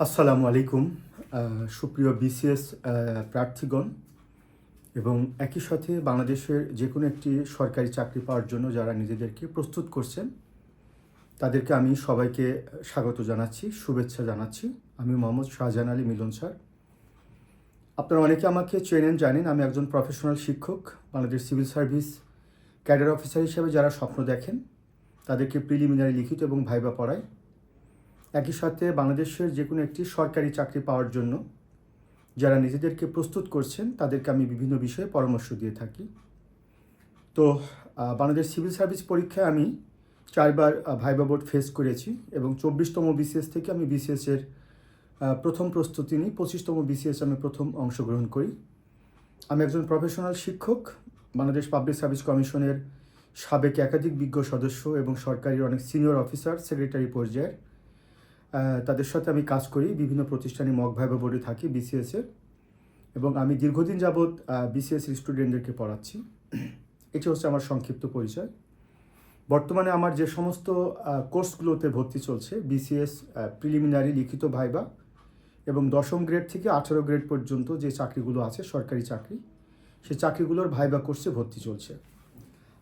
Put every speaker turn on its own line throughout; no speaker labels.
আসসালামু আলাইকুম সুপ্রিয় বিসিএস প্রার্থীগণ এবং একই সাথে বাংলাদেশের যে কোনো একটি সরকারি চাকরি পাওয়ার জন্য যারা নিজেদেরকে প্রস্তুত করছেন, তাদেরকে আমি সবাইকে স্বাগত জানাচ্ছি, শুভেচ্ছা জানাচ্ছি। আমি মোহাম্মদ শাহজাহান আলী মিলন স্যার। আপনারা অনেকে আমাকে চেনেন, জানেন, আমি একজন প্রফেশনাল শিক্ষক, Bangladesh civil service cadre officer হিসেবে যারা স্বপ্ন দেখেন, তাদেরকে প্রিলিমিনারি লিখিত এবং ভাইবা পড়াই একই সাথে বাংলাদেশের যে কোনো একটি সরকারি চাকরি পাওয়ার জন্য যারা নিজেদেরকে প্রস্তুত করছেন, তাদেরকে আমি বিভিন্ন বিষয়ে পরামর্শ দিয়ে থাকি। তো বাংলাদেশ সিভিল সার্ভিস পরীক্ষায় আমি চারবার ভাইবা বোর্ড ফেস করেছি এবং চব্বিশতম বিসিএস থেকে আমি বিসিএসের প্রথম প্রস্তুতি নিই। পঁচিশতম বিসিএস আমি প্রথম অংশগ্রহণ করি। আমি একজন প্রফেশনাল শিক্ষক। বাংলাদেশ পাবলিক সার্ভিস কমিশনের সাবেক একাধিক বিজ্ঞ সদস্য এবং সরকারি অনেক সিনিয়র অফিসার সেক্রেটারি পর্যায়ের। তাদের সাথে আমি কাজ করি, বিভিন্ন প্রতিষ্ঠানে মক ভাইবা বোর্ডে থাকি বিসিএসে এবং আমি দীর্ঘদিন যাবৎ বিসিএস স্টুডেন্টদেরকে পড়াচ্ছি। এটি হচ্ছে আমার সংক্ষিপ্ত পরিচয়। বর্তমানে আমার যে সমস্ত কোর্সগুলোতে ভর্তি চলছে বিসিএস প্রিলিমিনারি লিখিত ভাইবা এবং দশম গ্রেড থেকে আঠারো গ্রেড পর্যন্ত যে চাকরিগুলো আছে, সরকারি চাকরি, সেই চাকরিগুলোর ভাইবা কোর্সে ভর্তি চলছে।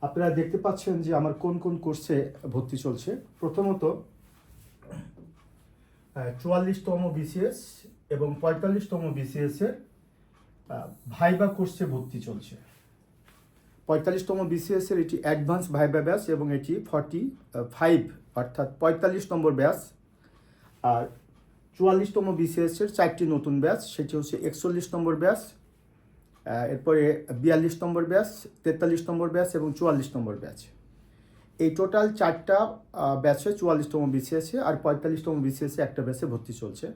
আপনারা দেখতে পাচ্ছেন যে আমার কোন কোন কোর্সে ভর্তি চলছে। প্রথমত চুয়াল্লিশতম বিসিএস এবং পঁয়তাল্লিশতম বিসিএস এর ভাইবা কোর্সে ভর্তি চলছে। পঁয়তাল্লিশতম বিসিএস এর এটি অ্যাডভান্স ভাইবা ব্যাস এবং এটি ফর্টি ফাইভ অর্থাৎ পঁয়তাল্লিশ নম্বর ব্যাস আর চুয়াল্লিশতম বিসিএস এর চারটি নতুন ব্যাচ সেটি হচ্ছে একচল্লিশ নম্বর আহ, এরপরে বিয়াল্লিশ নম্বর ব্যাচ তেতাল্লিশ নম্বর ব্যাচ এবং চুয়াল্লিশ নম্বর ব্যাচ। এই টোটাল চারটা ব্যাচে চুয়াল্লিশতম বিসিএসে আর পঁয়তাল্লিশতম বিসিএসে একটা ব্যাচে ভর্তি চলছে।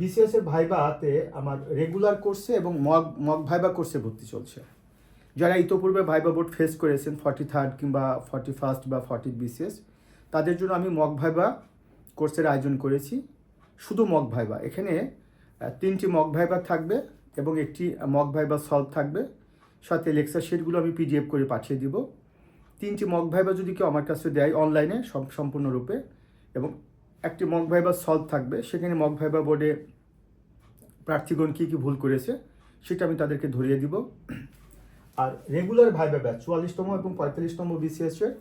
বিসিএস এর ভাইবাতে আমার রেগুলার কোর্সে এবং মগ মগ ভাইবা কোর্সে ভর্তি চলছে। যারা ইতোপূর্বে ভাইবা বোর্ড ফেস করেছেন ফর্টি থার্ড কিংবা ফর্টি ফার্স্ট বা ফর্টি বিসিএস তাদের জন্য আমি মগ ভাইবা কোর্সের আয়োজন করেছি। শুধু মগ ভাইবা, এখানে তিনটি মগ ভাইবা থাকবে এবং একটি মগ ভাইবা সলভ থাকবে। সাথে লেকচার শিটগুলো আমি পিডিএফ করে পাঠিয়ে দিব। তিনটি মগ ভাইবা যদি কেউ আমার কাছে দেয় অনলাইনে সব সম্পূর্ণরূপে, এবং একটি মগ ভাইবা সলভ থাকবে, সেখানে মগ ভাইবা বোর্ডে প্রার্থীগণ কী কী ভুল করেছে, সেটা আমি তাদেরকে ধরিয়ে দিব। আর রেগুলার ভাইবা ব্যাচ চুয়াল্লিশতম এবং পঁয়তাল্লিশতম বিসিএসের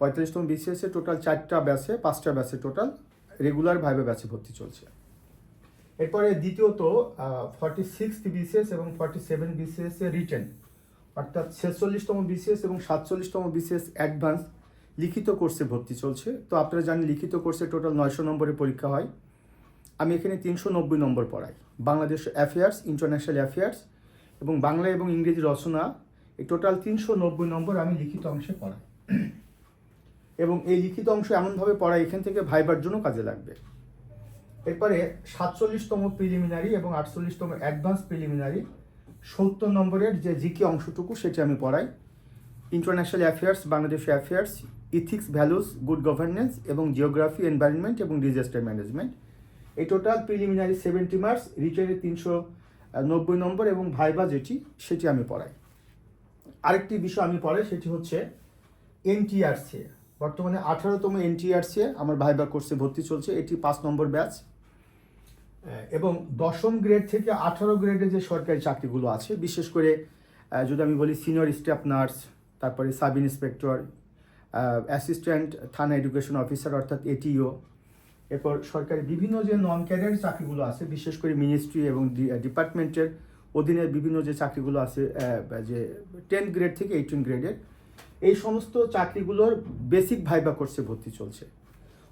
পঁয়তাল্লিশতম বিসিএসের টোটাল চারটা ব্যাচে পাঁচটা ব্যাচে টোটাল রেগুলার ভাইবা ব্যাচে ভর্তি চলছে। এরপরে দ্বিতীয়ত ফর্টি সিক্স বিসিএস এবং ফর্টি সেভেন বিসিএস এর রিটেন অর্থাৎ ছেচল্লিশতম বিসিএস এবং সাতচল্লিশতম বিসিএস অ্যাডভান্স লিখিত কোর্সে ভর্তি চলছে। তো আপনারা জানেন লিখিত কোর্সে টোটাল নয়শো নম্বরের পরীক্ষা হয়। আমি এখানে তিনশো নব্বই নম্বর পড়াই। বাংলাদেশ অ্যাফেয়ার্স, ইন্টারন্যাশনাল অ্যাফেয়ার্স এবং বাংলা এবং ইংরেজি রচনা এই টোটাল তিনশো নব্বই নম্বর আমি লিখিত অংশে পড়াই। এবং এই লিখিত অংশ এমনভাবে পড়াই এখান থেকে ভাইবার জন্য কাজে লাগবে। এরপরে সাতচল্লিশতম প্রিলিমিনারি এবং আটচল্লিশতম অ্যাডভান্স প্রিলিমিনারি সত্তর নম্বরের যে জিকে অংশটুকু সেটি আমি পড়াই। International affairs Bangladesh affairs ethics values good governance এবং জিওগ্রাফি এনভায়রনমেন্ট এবং ডিজাস্টার ম্যানেজমেন্ট এই টোটাল প্রিলিমিনারি সেভেন্টি মার্কস রিটার্নে তিনশো নব্বই নম্বর এবং ভাইবা যেটি, সেটি আমি পড়াই। আরেকটি বিষয় আমি পড়াই, সেটি হচ্ছে এনটিআরসি বর্তমানে আঠারোতম এনটিআরসি আমার ভাইবা কোর্সে ভর্তি চলছে, এটি পাঁচ নম্বর ব্যাচ এবং দশম গ্রেড থেকে আঠারো গ্রেডের যে সরকারি চাকরিগুলো আছে, বিশেষ করে যদি আমি বলি সিনিয়র স্টাফ নার্স তারপরে সাব ইন্সপেক্টর অ্যাসিস্ট্যান্ট থানা এডুকেশন অফিসার অর্থাৎ এটিও এরপর সরকারি বিভিন্ন যে নন ক্যারিয়ার চাকরিগুলো আছে, বিশেষ করে মিনিস্ট্রি এবং ডিপার্টমেন্টের অধীনে বিভিন্ন যে চাকরিগুলো আছে যে টেন গ্রেড থেকে এইটিন গ্রেডের এই সমস্ত চাকরিগুলোর বেসিক ভাইবা কোর্সে ভর্তি চলছে।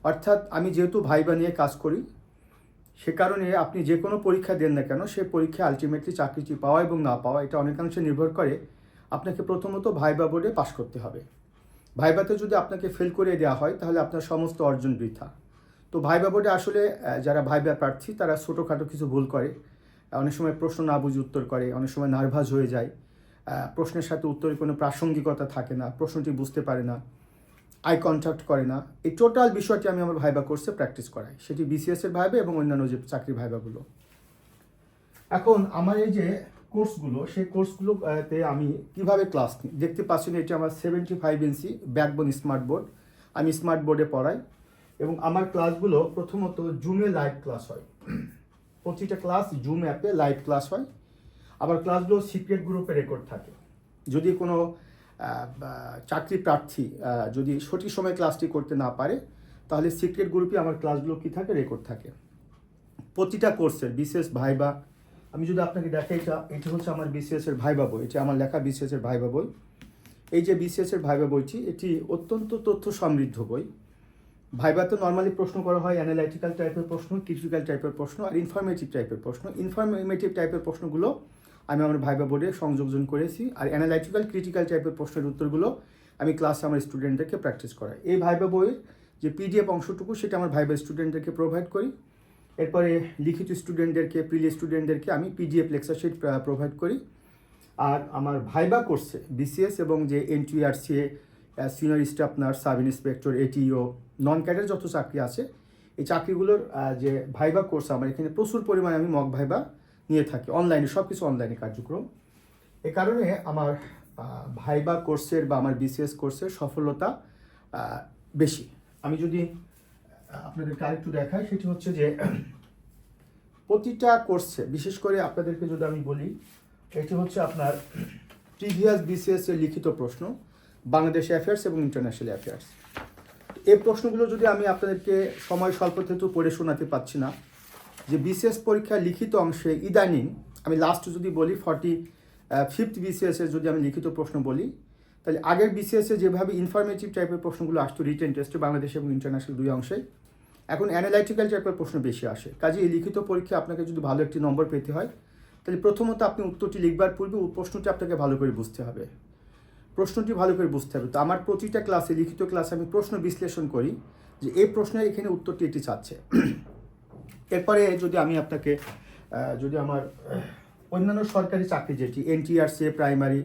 অর্থাৎ আমি যেহেতু ভাইবা নিয়ে কাজ করি সে কারণে আপনি যে কোনো পরীক্ষা দেন না কেন, সে পরীক্ষায় আলটিমেটলি চাকরিটি পাওয়া এবং না পাওয়া, এটা অনেকাংশে নির্ভর করে আপনাকে প্রথমত ভাইবা বোর্ডে পাশ করতে হবে। ভাইবাতে যদি আপনাকে ফেল করে দেওয়া হয়, তাহলে আপনার সমস্ত অর্জন বৃথা। তো ভাইবা বোর্ডে আসলে যারা ভাইবা প্রার্থী, তারা ছোটোখাটো কিছু ভুল করে। অনেক সময় প্রশ্ন না বুঝে উত্তর করে, অনেক সময় নার্ভাস হয়ে যায়। প্রশ্নের সাথে উত্তরে কোনো প্রাসঙ্গিকতা থাকে না, প্রশ্নটি বুঝতে পারে না। আই কন্ট্যাক্ট করে না। এই টোটাল বিষয়টি আমি আমার ভাইবা কোর্সে প্র্যাকটিস করাই। সেটি বিসিএস এর ভাইবা এবং অন্যান্য যে চাকরি ভাইবাগুলো। এখন আমার এই যে কোর্সগুলো সেই কোর্সগুলোতে আমি কীভাবে ক্লাস নিই? দেখতে পাচ্ছেন এটি আমার seventy five inch backbone smart board আমি স্মার্ট বোর্ডে পড়াই এবং আমার ক্লাসগুলো প্রথমত জুমে লাইভ ক্লাস হয়। প্রতিটা ক্লাস জুম অ্যাপে লাইভ ক্লাস হয়। আবার ক্লাসগুলো সিক্রেট গ্রুপে রেকর্ড থাকে। যদি কোনো চাকরি প্রার্থী যদি সঠিক সময় ক্লাসটি করতে না পারে, তাহলে সিক্রেট গ্রুপে আমার ক্লাসগুলো কী থাকে? রেকর্ড থাকে। প্রতিটা কোর্সের বিশেষ ভাইবা আমি যদি আপনাকে দেখাই, এটা এটা হচ্ছে আমার বিসিএস এর ভাইবা বই, এটা আমার লেখা বিসিএস এর ভাইবা বই। এই যে বিসিএস এর ভাইবা বইটি, এটি অত্যন্ত তথ্য সমৃদ্ধ বই। ভাইবাতে নর্মালি প্রশ্ন করা হয় অ্যানালাইটিক্যাল টাইপের প্রশ্ন ক্রিটিক্যাল টাইপের প্রশ্ন আর ইনফরমেটিভ টাইপের প্রশ্ন। ইনফরমেটিভ টাইপের প্রশ্নগুলো আমি আমার ভাইবা বোর্ডে সংযোজন করেছি। আর অ্যানালাইটিক্যাল ক্রিটিক্যাল টাইপের প্রশ্নের উত্তরগুলো আমি ক্লাসে আমার স্টুডেন্টদেরকে প্র্যাকটিস করাই। এই ভাইবা বইয়ের যে পিডিএফ অংশটুকু, সেটা আমার ভাইবা স্টুডেন্টদেরকে প্রোভাইড করি। এরপরে লিখিত স্টুডেন্টদেরকে প্রিলি স্টুডেন্টদেরকে আমি পিডিএফ লেকচার শিট প্রোভাইড করি। আর আমার ভাইবা কোর্সে বিসিএস এবং যে NTRCA senior staff nurse sub inspector ATO non cadre যত চাকরি আছে, এই চাকরিগুলোর যে ভাইবা কোর্স আমার এখানে প্রচুর পরিমাণে আমি মক ভাইবা নিয়ে থাকি অনলাইনে সব কিছু অনলাইনে কার্যক্রম। এ কারণে আমার ভাইবা কোর্সের বা আমার বিসিএস কোর্সের সফলতা বেশি। আমি যদি আপনাদেরকে আরেকটু দেখাই, সেটি হচ্ছে যে প্রতিটা কোর্সে বিশেষ করে আপনাদেরকে যদি আমি বলি, এটি হচ্ছে আপনার প্রিভিয়াস বিসিএস এর লিখিত প্রশ্ন, বাংলাদেশ অ্যাফেয়ার্স এবং ইন্টারন্যাশনাল অ্যাফেয়ার্স এই প্রশ্নগুলো যদি আমি আপনাদেরকে সময় স্বল্পতেতু পড়ে শোনাতে পারছি না যে বিসিএস পরীক্ষার লিখিত অংশে ইদানিং, আমি লাস্ট যদি বলি ফর্টি ফিফথ বিসিএস এর যদি আমি লিখিত প্রশ্ন বলি, তাহলে আগের বিসিএস যেভাবে ইনফরমেটিভ টাইপের প্রশ্নগুলো আসতো রিটেন টেস্টে বাংলাদেশ এবং ইন্টারন্যাশনাল দুই অংশে, এখন অ্যানালাইটিক্যাল টাইপের প্রশ্ন বেশি আসে। কাজে এই লিখিত পরীক্ষা আপনাকে যদি ভালো একটি নম্বর পেতে হয়, তাহলে প্রথমত আপনি উত্তরটি লিখবার পূর্বে প্রশ্নটি আপনাকে ভালো করে বুঝতে হবে। প্রশ্নটি ভালো করে বুঝতে হবে। তো আমার প্রতিটা ক্লাসে লিখিত ক্লাসে আমি প্রশ্ন বিশ্লেষণ করি যে, এই প্রশ্নের এখানে উত্তরটি এটি চাচ্ছে। এরপরে যদি আমি আপনাকে যদি আমার, অন্যান্য সরকারি চাকরি যেটি, এনটিআরসি প্রাইমারি,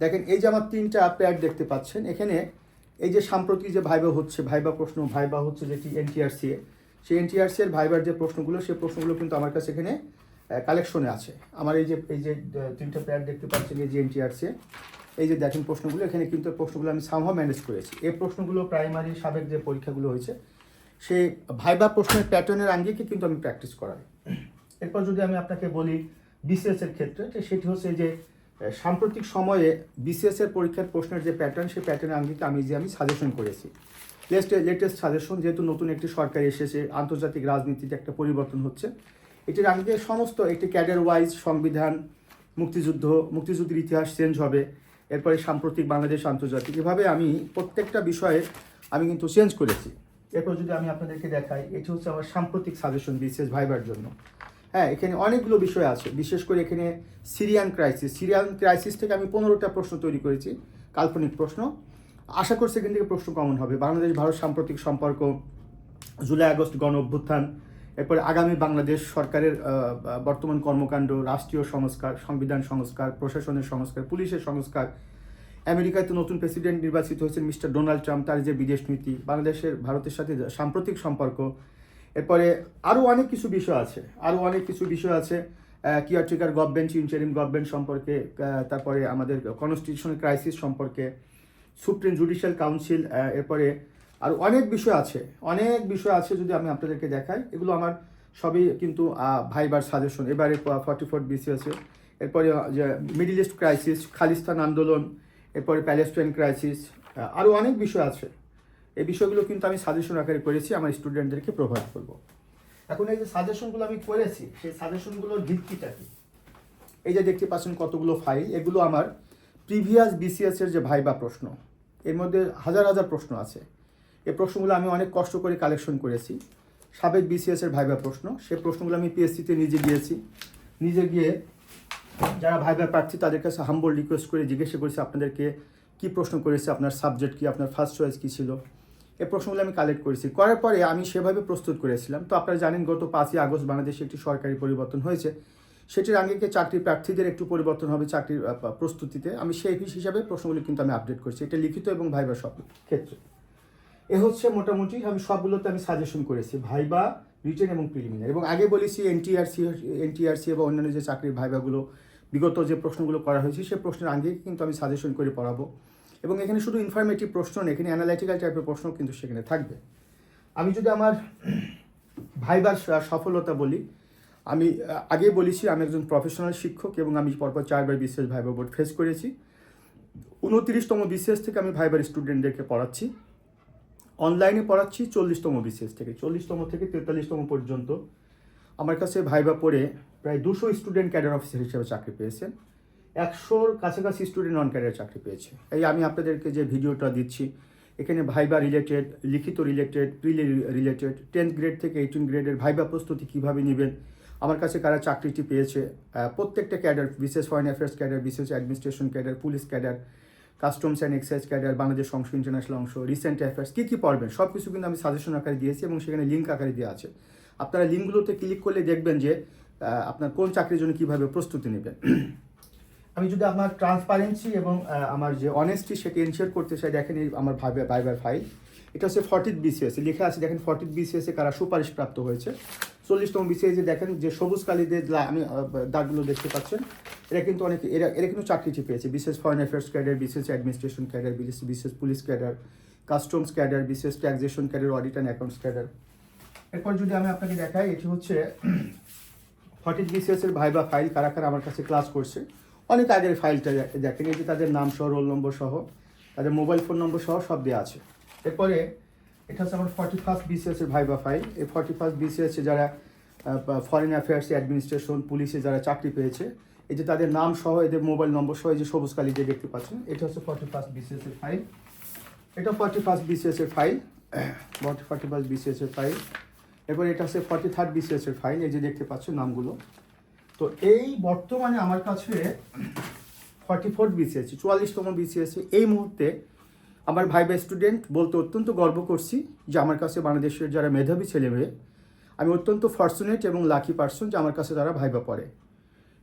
দেখেন এই যে আমার তিনটা প্যাড দেখতে পাচ্ছেন, এখানে এই যে সাম্প্রতিক যে ভাইবা হচ্ছে, ভাইবা প্রশ্ন, ভাইবা হচ্ছে যেটি এনটিআরসি সেই এনটিআরসি এর ভাইবার যে প্রশ্নগুলো, সেই প্রশ্নগুলো কিন্তু আমার কাছে এখানে কালেকশনে আছে। আমার এই যে এই যে তিনটা প্যাড দেখতে পাচ্ছেন এই যে এনটিআরসি এই যে দেখেন প্রশ্নগুলো, এখানে কিন্তু প্রশ্নগুলো আমি সামহাও ম্যানেজ করেছি। এই প্রশ্নগুলো প্রাইমারি সাবেক যে পরীক্ষাগুলো হয়েছে সেই ভাইবা প্রশ্নের প্যাটার্নের আঙ্গিকে কিন্তু আমি প্র্যাকটিস করাই। এরপর যদি আমি আপনাকে বলি বিসিএস এর ক্ষেত্রে সেটি হচ্ছে যে সাম্প্রতিক সময়ে বিসিএস এর পরীক্ষার প্রশ্নের যে প্যাটার্ন সেই প্যাটার্নের আঙ্গিকে আমি যে আমি সাজেশন করেছি। লেস্ট লেটেস্ট সাজেশন যেহেতু নতুন একটি সরকার এসেছে, আন্তর্জাতিক রাজনীতিতে একটা পরিবর্তন হচ্ছে, এটির আঙ্গিকে সমস্ত একটি ক্যাডার ওয়াইজ সংবিধান, মুক্তিযুদ্ধ, মুক্তিযুদ্ধের ইতিহাস চেঞ্জ হবে, এরপরে সাম্প্রতিক বাংলাদেশ আন্তর্জাতিক, এভাবে আমি প্রত্যেকটা বিষয়ে আমি কিন্তু চেঞ্জ করেছি। এরপর যদি আমি আপনাদেরকে দেখাই, এটি হচ্ছে আমার সাম্প্রতিক সাজেশন বিশেষ ভাইবার জন্য। হ্যাঁ এখানে অনেকগুলো বিষয় আছে। বিশেষ করে এখানে সিরিয়ান ক্রাইসিস সিরিয়ান ক্রাইসিস থেকে আমি পনেরোটা প্রশ্ন তৈরি করেছি, কাল্পনিক প্রশ্ন। আশা করছি এখান থেকে প্রশ্ন কমন হবে। বাংলাদেশ, ভারত সাম্প্রতিক সম্পর্ক, জুলাই আগস্ট গণ অভ্যুত্থান, এরপরে আগামী বাংলাদেশ সরকারের বর্তমান কর্মকাণ্ড, রাষ্ট্রীয় সংস্কার, সংবিধান সংস্কার, প্রশাসনের সংস্কার, পুলিশের সংস্কার আমেরিকাতে নতুন প্রেসিডেন্ট নির্বাচিত হয়েছেন মিস্টার ডোনাল্ড ট্রাম্প, তার যে বিদেশ নীতি, বাংলাদেশের, ভারতের সাথে সাম্প্রতিক সম্পর্ক। এরপরে আরও অনেক কিছু বিষয় আছে, আরও অনেক কিছু বিষয় আছে। কিয়ারটেকার গভর্নমেন্ট ইন্টারিম গভর্নমেন্ট সম্পর্কে তারপরে আমাদের কনস্টিটিউশনাল ক্রাইসিস সম্পর্কে সুপ্রিম জুডিশিয়াল কাউন্সিল এরপরে আর অনেক বিষয় আছে, অনেক বিষয় আছে যদি আমি আপনাদেরকে দেখাই। এগুলো আমার সবই কিন্তু ভাইবার সাজেশন এবারে ফর্টি ফোর বিসি আছে। এরপরে যে মিডিল ইস্ট ক্রাইসিস খালিস্তান আন্দোলন এরপরে প্যালেস্টাইন ক্রাইসিস আরও অনেক বিষয় আছে। এই বিষয়গুলো কিন্তু আমি সাজেশন আকারে করেছি, আমার স্টুডেন্টদেরকে প্রোভাইড করব। এখন এই যে সাজেশনগুলো আমি করেছি, সেই সাজেশনগুলোর ভিত্তিটা কি? এই যে দেখতে পাচ্ছেন কতগুলো ফাইল এগুলো আমার প্রিভিয়াস বিসিএসের যে ভাইবা প্রশ্ন, এর মধ্যে হাজার হাজার প্রশ্ন আছে। এই প্রশ্নগুলো আমি অনেক কষ্ট করে কালেকশন করেছি। সাবেক বিসিএস এর ভাইবা প্রশ্ন, সে প্রশ্নগুলো আমি পিএসসিতে নিজে গিয়েছি। নিজে গিয়ে যারা ভাইবা প্রার্থী তাদের কাছে হাম্বল রিকোয়েস্ট করে জিজ্ঞাসা করেছি আপনাদেরকে কি প্রশ্ন করেছে, আপনার সাবজেক্ট কি, আপনার ফার্স্ট চয়েস কী ছিল? এই প্রশ্নগুলো আমি কালেক্ট করেছি। করার পরে আমি সেভাবে প্রস্তুত করেছিলাম। তো আপনারা জানেন, গত পাঁচই আগস্ট বাংলাদেশে একটি সরকারি পরিবর্তন হয়েছে। সেটির আঙ্গিকে চাকরি প্রার্থীদের একটু পরিবর্তন হবে চাকরির প্রস্তুতিতে। আমি সেই হিসাবে প্রশ্নগুলি কিন্তু আমি আপডেট করছি। এটা লিখিত এবং ভাইবা সব ক্ষেত্রে। এ হচ্ছে মোটামুটি আমি সবগুলোতে আমি সাজেশন করেছি। ভাইবা রিটেন এবং প্রিলিমিনারি এবং আগে বলেছি এনটিআরসি এনটিআরসি এবং অন্যান্য যে চাকরির ভাইভাগুলো, বিগত যে প্রশ্নগুলো করা হয়েছে সেই প্রশ্নের আগে কিন্তু আমি সাজেশন করে পড়াবো। এবং এখানে শুধু ইনফরমেটিভ প্রশ্ন নেই এখানে অ্যানালাইটিক্যাল টাইপের প্রশ্ন কিন্তু সেখানে থাকবে। আমি যদি আমার ভাইবার সফলতা বলি, আমি, আগে বলেছি আমি একজন প্রফেশনাল শিক্ষক এবং আমি পরপর চারবার বিশেষ ভাইবার বোর্ড ফেস করেছি। উনত্রিশতম বিশেষ থেকে আমি ভাইবার স্টুডেন্টদেরকে পড়াচ্ছি। অনলাইনে পড়াচ্ছি চল্লিশতম বিশেষ থেকে, চল্লিশতম থেকে তেতাল্লিশতম পর্যন্ত। আমার কাছে ভাইবা পড়ে প্রায় দুশো স্টুডেন্ট ক্যাডার অফিসার হিসেবে চাকরি পেয়েছেন একশোর কাছাকাছি স্টুডেন্ট নন ক্যাডার চাকরি পেয়েছে। এই আমি আপনাদেরকে যে ভিডিওটা দিচ্ছি, এখানে ভাইবা রিলেটেড লিখিত related prelim related tenth grade থেকে এইটিন গ্রেডের ভাইবা প্রস্তুতি কীভাবে নেবেন, আমার কাছে কারা চাকরিটি পেয়েছে প্রত্যেকটা ক্যাডার বিশেষ ফরেন অ্যাফেয়ার্স ক্যাডার বিশেষ administration cadre police cadre customs and excise cadre Bangladesh অংশ ইন্টারন্যাশনাল অংশ রিসেন্ট অ্যাফেয়ার্স কী কী পড়বেন? সব কিছু কিন্তু আমি সাজেশন আকারে দিয়েছি এবং সেখানে লিঙ্ক আকারে দেওয়া আছে। আপনারা লিঙ্কগুলোতে ক্লিক করলে দেখবেন যে আপনার কোন চাকরির জন্য কীভাবে প্রস্তুতি নেবেন। আমি যদি আমার ট্রান্সপারেন্সি এবং আমার যে অনেস্টি সেটি এনশিওর করতে চাই, দেখেন এই আমার ভাইবার ভাইবার ফাইল এটা হচ্ছে ফর্টিথ বিসিএস লেখা আছে, দেখেন ফর্টিথ বিসিএস এ কারা সুপারিশ প্রাপ্ত হয়েছে। চল্লিশতম বিসিএস যে দেখেন, যে সবুজ কালিদের আমি দাগগুলো দেখতে পাচ্ছেন, এরা কিন্তু অনেক, এরা এরা কিন্তু চাকরিটি পেয়েছে। বিশেষ ফরেন অ্যাফেয়ার্স ক্যাডার বিশেষ অ্যাডমিনিস্ট্রেশন ক্যাডার বিশেষ বিশেষ পুলিশ ক্যাডার কাস্টমস ক্যাডার বিশেষ taxation cadre audit and accounts cadre এরপর যদি আমি আপনাকে দেখাই, এটি হচ্ছে ফর্টিন বিসিএস এর ভাইবা ফাইল কারা কারা আমার কাছে ক্লাস করছে। অনেক আগের ফাইলটা দেখেন যে তাদের নাম সহ রোল নম্বর সহ, তাদের মোবাইল ফোন নম্বর সহ সব দেওয়া আছে। এরপরে এটা হচ্ছে আমার ফর্টি ফার্স্ট বিসিএস এর ভাইবা ফাইল এই ফর্টি ফার্স্ট বিসিএস যারা ফরেন অ্যাফেয়ার্স অ্যাডমিনিস্ট্রেশন পুলিশে যারা চাকরি পেয়েছে, এই যে তাদের নাম সহ, এদের মোবাইল নম্বর সহ, এই যে সবুজ কালি যে দেখতে পাচ্ছেন, এটা হচ্ছে ফর্টি ফার্স্ট বিসিএস এর ফাইল এটা ফর্টি ফার্স্ট বিসিএস এর ফাইল ফর্টি ফার্স্ট বিসিএস এর ফাইল এরপর এটা হচ্ছে ফর্টি থার্ড বিসিএস এর ফাইল এই যে দেখতে পাচ্ছ নামগুলো। তো এই বর্তমানে আমার কাছে ফর্টি ফোর্থ বিসিএস চুয়াল্লিশতম বিসিএস এই মুহূর্তে আমার ভাই ভাই স্টুডেন্ট বলতে অত্যন্ত গর্ব করছি যে আমার কাছে বাংলাদেশের যারা মেধাবী ছেলে মেয়ে আমি অত্যন্ত ফর্চুনেট এবং লাকি পার্সন যে আমার কাছে তারা ভাইবা পড়ে।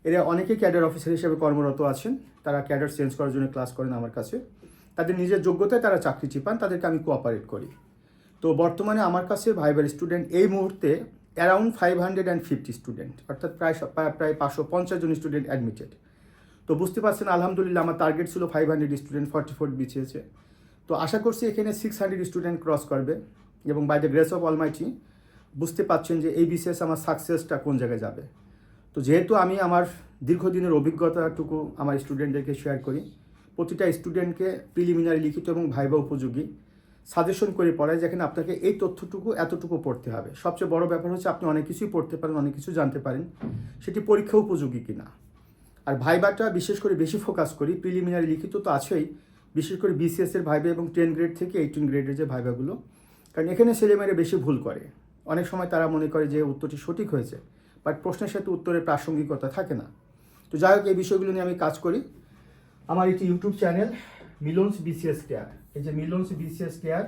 এরা অনেকেই ক্যাডার অফিসার হিসেবে কর্মরত আছেন, তারা ক্যাডার চেঞ্জ করার জন্য ক্লাস করেন আমার কাছে। তাদের নিজের যোগ্যতায় তারা চাকরি পান তাদেরকে আমি কোঅপারেট করি। তো বর্তমানে আমার কাছে ভাইবার স্টুডেন্ট এই মুহূর্তে around five hundred and fifty student অর্থাৎ প্রায়- প্রায় পাঁচশো পঞ্চাশ জন স্টুডেন্ট অ্যাডমিটেড তো বুঝতে পারছেন, আলহামদুলিল্লাহ আমার টার্গেট ছিল five hundred student forty four বিছিয়েছে তো আশা করছি এখানে সিক্স হান্ড্রেড স্টুডেন্ট ক্রস করবে এবং by the grace of almighty বুঝতে পারছেন যে এই বিসিএস আমার সাকসেসটা কোন জায়গায় যাবে। তো যেহেতু আমি আমার দীর্ঘদিনের অভিজ্ঞতাটুকু আমার স্টুডেন্টদেরকে শেয়ার করি, প্রতিটা স্টুডেন্টকে প্রিলিমিনারি লিখিত এবং ভাইবা উপযোগী সাজেশন করে পড়ায় যেখানে আপনাকে এই তথ্যটুকু এতটুকু পড়তে হবে। সবচেয়ে বড় ব্যাপার হচ্ছে আপনি অনেক কিছুই পড়তে পারেন, অনেক কিছু জানতে পারেন, সেটি পরীক্ষা উপযোগী কিনা। আর ভাইবাটা বিশেষ করে বেশি ফোকাস করি প্রিলিমিনারি লিখিত তো আছেই বিশেষ করে বিসিএস এর ভাইবা এবং টেন গ্রেড থেকে এইটিন গ্রেডের যে ভাইবাগুলো কারণ এখানে ছেলেমেয়েরা বেশি ভুল করে। অনেক সময় তারা মনে করে যে উত্তরটি সঠিক হয়েছে বাট প্রশ্নের সাথে উত্তরের প্রাসঙ্গিকতা থাকে না। তো যাই হোক, এই বিষয়গুলো নিয়ে আমি কাজ করি। আমার একটি YouTube channel Milon's BCS care এই যে মিলনস বিসিএস কেয়ার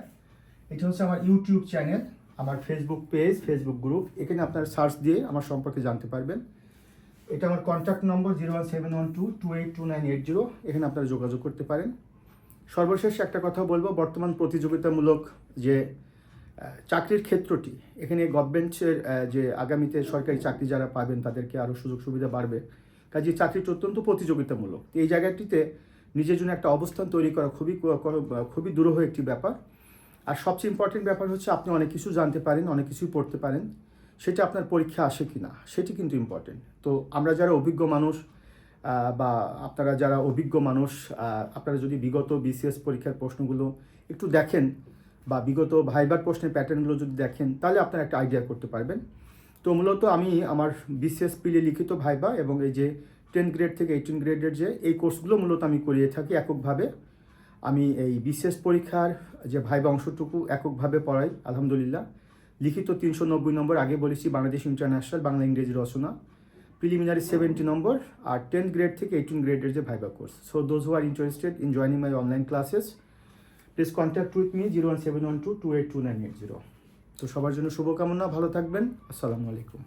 এটা হচ্ছে আমার ইউটিউব চ্যানেল আমার ফেসবুক পেজ ফেসবুক গ্রুপ এখানে আপনার সার্চ দিয়ে আমার সম্পর্কে জানতে পারবেন। এটা আমার contact number zero one seven one two two eight two nine eight zero এখানে আপনারা যোগাযোগ করতে পারেন। সর্বশেষ একটা কথা বলব, বর্তমান প্রতিযোগিতামূলক যে চাকরির ক্ষেত্রটি, এখানে গভর্নমেন্টের যে আগামীতে সরকারি চাকরি যারা পাবেন তাদেরকে আরও সুযোগ সুবিধা বাড়বে। কাজে চাকরিটি অত্যন্ত প্রতিযোগিতামূলক। এই জায়গাটিতে নিজের জন্য একটা অবস্থান তৈরি করা খুবই খুবই দুরূহ একটি ব্যাপার। আর সবচেয়ে ইম্পর্টেন্ট ব্যাপার হচ্ছে আপনি অনেক কিছু জানতে পারেন, অনেক কিছুই পড়তে পারেন। সেটা আপনার পরীক্ষা আসে কি না সেটি কিন্তু ইম্পর্টেন্ট তো আমরা যারা অভিজ্ঞ মানুষ বা আপনারা যারা অভিজ্ঞ মানুষ আপনারা যদি বিগত বিসিএস পরীক্ষার প্রশ্নগুলো একটু দেখেন বা বিগত ভাইবার প্রশ্নের প্যাটার্নগুলো যদি দেখেন, তাহলে আপনারা একটা আইডিয়া করতে পারবেন। তো মূলত আমি আমার বিসিএস পিলে লিখিত ভাইবা এবং এই যে টেন গ্রেড থেকে এইটিন গ্রেডের যে এই কোর্সগুলো মূলত আমি করিয়ে থাকি এককভাবে। আমি এই বিশেষ পরীক্ষার যে ভাইবা অংশটুকু এককভাবে পড়াই, আলহামদুলিল্লাহ। লিখিত তিনশো নব্বই নম্বর, আগে বলেছি বাংলাদেশ ইন্টারন্যাশনাল, বাংলা ইংরেজি রচনা। প্রিলিমিনারি সেভেন্টি নম্বর আর টেন গ্রেড থেকে এইটিন গ্রেডের যে viva course so those who are interested in joining my online classes please contact with me zero one seven one two two eight two nine eight zero তো সবার জন্য শুভকামনা, ভালো থাকবেন, আসসালামু আলাইকুম।